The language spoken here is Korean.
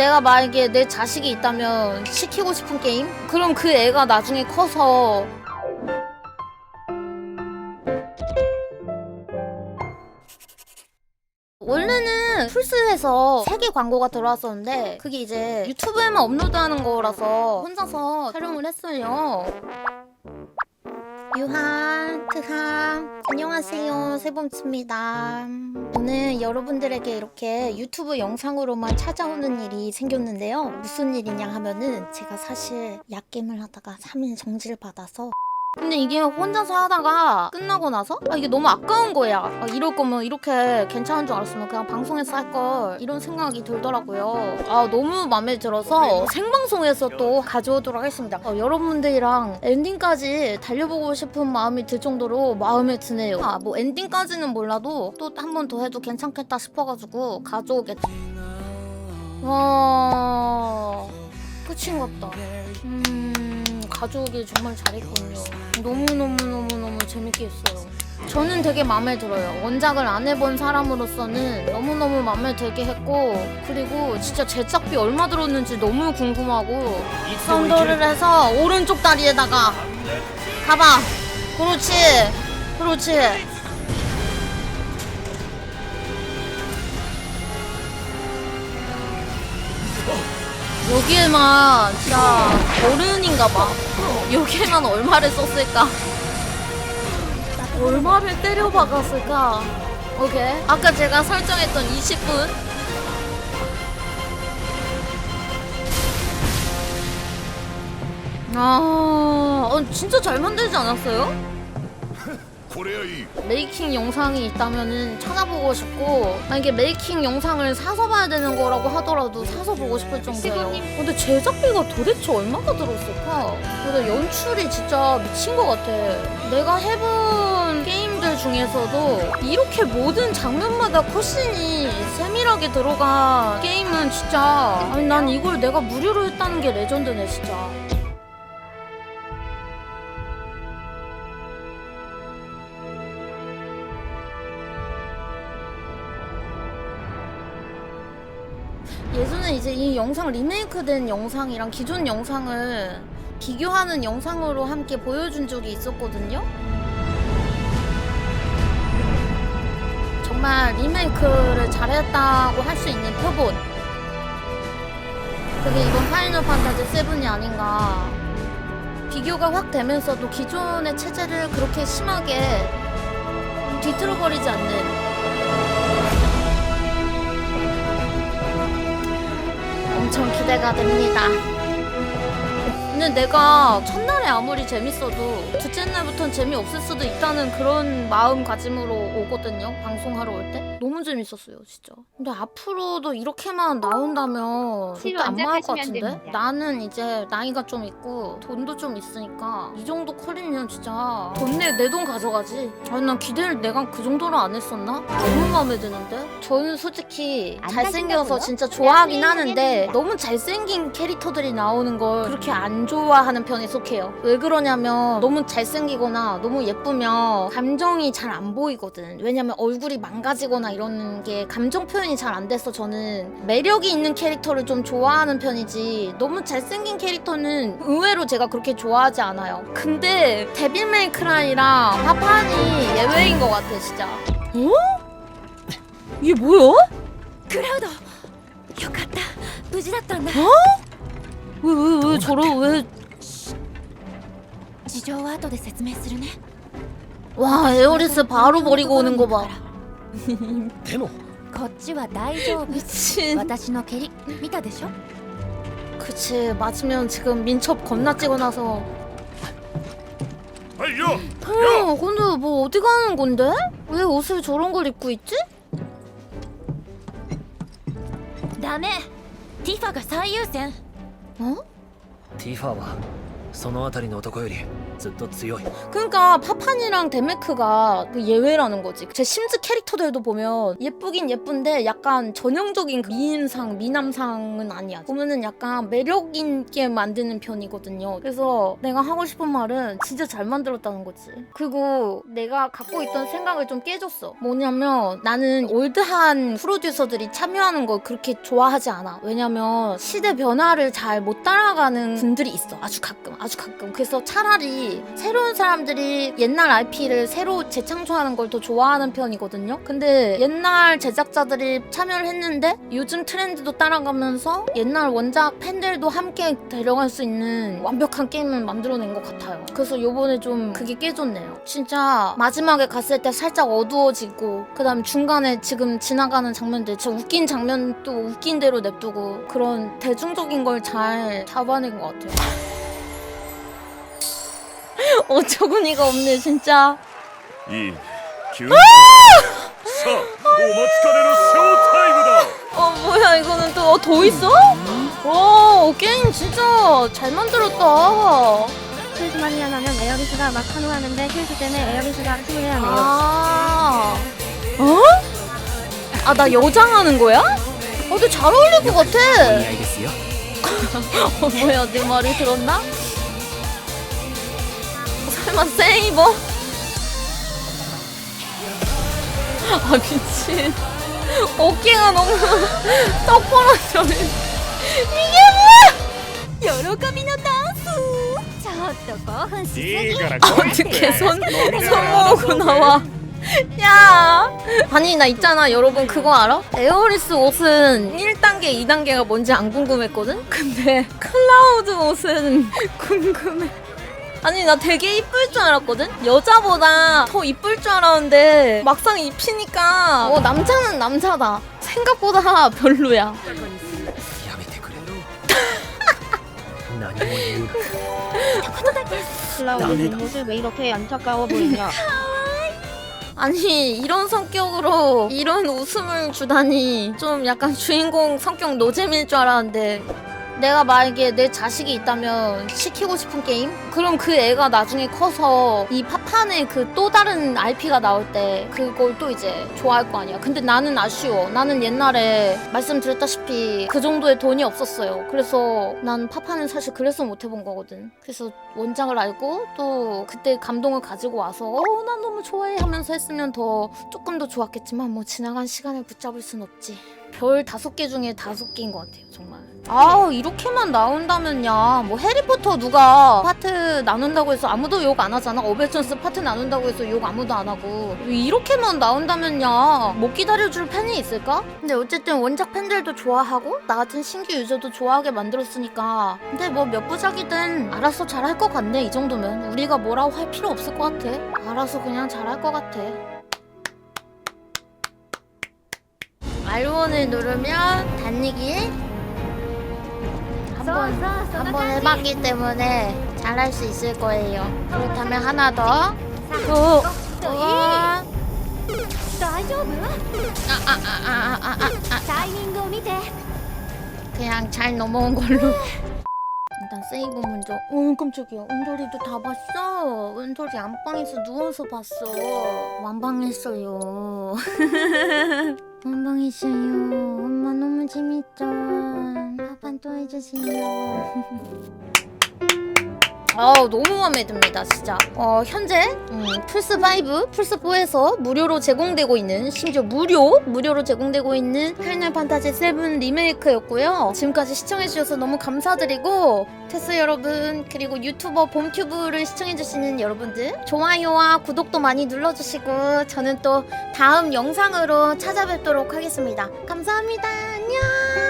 내가 만약에 내 자식이 있다면 시키고 싶은 게임? 그럼 그 애가 나중에 커서 원래는 플스에서 세개 광고가 들어왔었는데 그게 이제 유튜브에만 업로드하는 거라서 혼자서 촬영을 했어요. 유한, 트함, 안녕하세요. 세범입니다. 오늘 여러분들에게 이렇게 유튜브 영상으로만 찾아오는 일이 생겼는데요. 무슨 일이냐 하면은 제가 사실 약겜을 하다가 3일 정지를 받아서 근데 이게 혼자서 하다가 끝나고 나서 아, 이게 너무 아까운 거야. 아, 이럴 거면 이렇게 괜찮은 줄 알았으면 그냥 방송에서 할 걸 이런 생각이 들더라고요. 아 너무 마음에 들어서 생방송에서 또 가져오도록 하겠습니다. 어, 여러분들이랑 엔딩까지 달려보고 싶은 마음이 들 정도로 마음에 드네요. 아 뭐 엔딩까지는 몰라도 또 한 번 더 해도 괜찮겠다 싶어가지고 가져오겠다. 와 끝인 것 같다. 음, 가져오길 정말 잘했군요. 너무너무너무너무 재밌게 했어요. 저는 되게 마음에 들어요. 원작을 안 해본 사람으로서는 너무너무 마음에 들게 했고, 그리고 진짜 제작비 얼마 들었는지 너무 궁금하고, 썬더를 해서 오른쪽 다리에다가 가봐. 그렇지. 그렇지. 여기에만 진짜 어른인가 봐. 여기에만 얼마를 썼을까? 얼마를 때려 박았을까? 오케이. 아까 제가 설정했던 20분. 아, 어, 진짜 잘 만들지 않았어요? 메이킹 영상이 있다면은 찾아보고 싶고 만약에 메이킹 영상을 사서 봐야 되는 거라고 하더라도 사서 보고 싶을 정도예요. 근데 제작비가 도대체 얼마가 들었을까? 근데 연출이 진짜 미친 것 같아. 내가 해본 게임들 중에서도 이렇게 모든 장면마다 컷신이 세밀하게 들어간 게임은 진짜 아니 난 이걸 내가 무료로 했다는 게 레전드네 진짜. 예전에 이제 이 영상 리메이크된 영상이랑 기존 영상을 비교하는 영상으로 함께 보여준 적이 있었거든요. 정말 리메이크를 잘했다고 할 수 있는 표본. 그게 이번 파이널 판타지 7이 아닌가. 비교가 확 되면서도 기존의 체제를 그렇게 심하게 뒤틀어버리지 않는 기대가 됩니다. 근데 내가 첫날에 아무리 재밌어도 둘째 날부터는 재미없을 수도 있다는 그런 마음가짐으로 오거든요. 방송하러 올 때. 너무 재밌었어요, 진짜. 근데 앞으로도 이렇게만 나온다면 절대 안 망할 것 같은데? 됩니다. 나는 이제 나이가 좀 있고 돈도 좀 있으니까 이 정도 컬이면 진짜 돈내 내 돈 가져가지. 아니 난 기대를 내가 그 정도로 안 했었나? 너무 마음에 드는데? 저는 솔직히 안 잘생겨서? 진짜 좋아하긴 나중에 하는데 하겠습니다. 너무 잘생긴 캐릭터들이 나오는 걸 그렇게 안 좋아하는 편에 속해요. 왜 그러냐면 너무 잘생기거나 너무 예쁘면 감정이 잘 안 보이거든. 왜냐면 얼굴이 망가지거나 이러는 게 감정 표현이 잘 안 돼서 저는 매력이 있는 캐릭터를 좀 좋아하는 편이지 너무 잘생긴 캐릭터는 의외로 제가 그렇게 좋아하지 않아요. 근데 데빌 메이크라이랑 파판이 예외인 것 같아 진짜. 어? 이게 뭐야? クラウドよかった無事だったんだ 왜 왜 왜 저러 왜 事情は後で説明するね 와 에어리스 바로 버리고 오는 거 봐. でもこっちは大丈夫 미친. 私の蹴り見たでしょ 그치 맞으면 지금 민첩 겁나 찍어놔서. はいよ 어 근데 뭐 어디 가는 건데? 왜 옷을 저런 걸 입고 있지? ダメティファが最優先 어? ティファはその辺りの男よりずっと強い 그러니까 파판이랑 데메크가 그 예외라는 거지. 제 심즈 캐릭터들도 보면 예쁘긴 예쁜데 약간 전형적인 그 미인상, 미남상은 아니야. 보면은 약간 매력 있게 만드는 편이거든요. 그래서 내가 하고 싶은 말은 진짜 잘 만들었다는 거지. 그리고 내가 갖고 있던 생각을 좀 깨줬어. 뭐냐면 나는 올드한 프로듀서들이 참여하는 걸 그렇게 좋아하지 않아. 왜냐면 시대 변화를 잘 못 따라가는 분들이 있어. 아주 가끔, 아주 가끔. 그래서 차라리 새로운 사람들이 옛날 IP를 새로 재창조하는 걸 더 좋아하는 편이거든요. 근데 옛날 제작자들이 참여를 했는데 요즘 트렌드도 따라가면서 옛날 원작 팬들도 함께 데려갈 수 있는 완벽한 게임을 만들어낸 것 같아요. 그래서 요번에 좀 그게 깨졌네요. 진짜 마지막에 갔을 때 살짝 어두워지고 그다음 중간에 지금 지나가는 장면들 진짜 웃긴 장면도 웃긴 대로 냅두고 그런 대중적인 걸 잘 잡아낸 것 같아요. 어처구니가 없네 진짜. いいね急にさあお待ちかねのショータイムだ 어 뭐야 이거는 또 더 있어? 와 게임 진짜 잘 만들었다. 힐스만이야 하면 에어리스가 막 환호하는데 힐스 때문에 에어리스가 힘을 해야 해요. 아, 어? 아 나 여장하는 거야? 어, 근데 잘 어울릴 것 お似 같아. 合いですよ 어, 뭐야 내 말을 들었나? 설마 세이버? 아 미친. 어깨가 너무 떡 벌어져. 이게 뭐야? 喜びのダンスちょっと興奮しすぎいいから来いって 어떻게 손, 飲みな 손 がら 모으고 나와. 야! 아니, 나 있잖아. 여러분, 그거 알아? 에어리스 옷은 1단계, 2단계가 뭔지 안 궁금했거든? 근데 클라우드 옷은 궁금해. 아니, 나 되게 이쁠 줄 알았거든? 여자보다 더 이쁠 줄 알았는데 막상 입히니까 어, 남자는 남자다. 생각보다 별로야. やめてくれ何も言うな 클라우드 뒷모습 왜 이렇게 안타까워 보이냐? 아니 이런 성격으로 이런 웃음을 주다니 좀 약간 주인공 성격 노잼일 줄 알았는데 내가 만약에 내 자식이 있다면 시키고 싶은 게임? 그럼 그 애가 나중에 커서 이 파판의 그 또 다른 RP가 나올 때 그걸 또 이제 좋아할 거 아니야. 근데 나는 아쉬워. 나는 옛날에 말씀드렸다시피 그 정도의 돈이 없었어요. 그래서 난 파판은 사실 그래서 못 해본 거거든. 그래서 원작을 알고 또 그때 감동을 가지고 와서 어, 난 너무 좋아해 하면서 했으면 더 조금 더 좋았겠지만 뭐 지나간 시간을 붙잡을 순 없지. 별 다섯 개 중에 다섯 개인 것 같아요, 정말. 아, 이렇게만 나온다면야. 뭐 해리포터 누가 파트 나눈다고 해서 아무도 욕 안 하잖아. 어벤져스 파트 나눈다고 해서 욕 아무도 안 하고. 이렇게만 나온다면야. 못 기다려줄 팬이 있을까? 근데 어쨌든 원작 팬들도 좋아하고 나 같은 신규 유저도 좋아하게 만들었으니까. 근데 뭐 몇 부작이든 알아서 잘할 것 같네. 이 정도면 우리가 뭐라고 할 필요 없을 것 같아. 알아서 그냥 잘할 것 같아. R1을 누르면 달리기 한번 한번 해봤기 때문에 잘할 수 있을 거예요. 그렇다면 하나 더. 오. 와. 아, 아, 아, 그냥 잘 넘어온 걸로. 일단 세이브 먼저. 어 깜짝이야. 은솔이도 다 봤어. 은솔이 안방에서 누워서 봤어. 완방했어요. 완방했어요. 엄마 너무 재밌죠. 파판 또 해주세요. 아 너무 마음에 듭니다 진짜. 어 현재 음, 플스5 플스4에서 무료로 제공되고 있는 심지어 무료 무료로 제공되고 있는 파이널 판타지 7 리메이크였고요. 지금까지 시청해주셔서 너무 감사드리고 테스 여러분 그리고 유튜버 봄튜브를 시청해주시는 여러분들 좋아요와 구독도 많이 눌러주시고 저는 또 다음 영상으로 찾아뵙도록 하겠습니다. 감사합니다. 안녕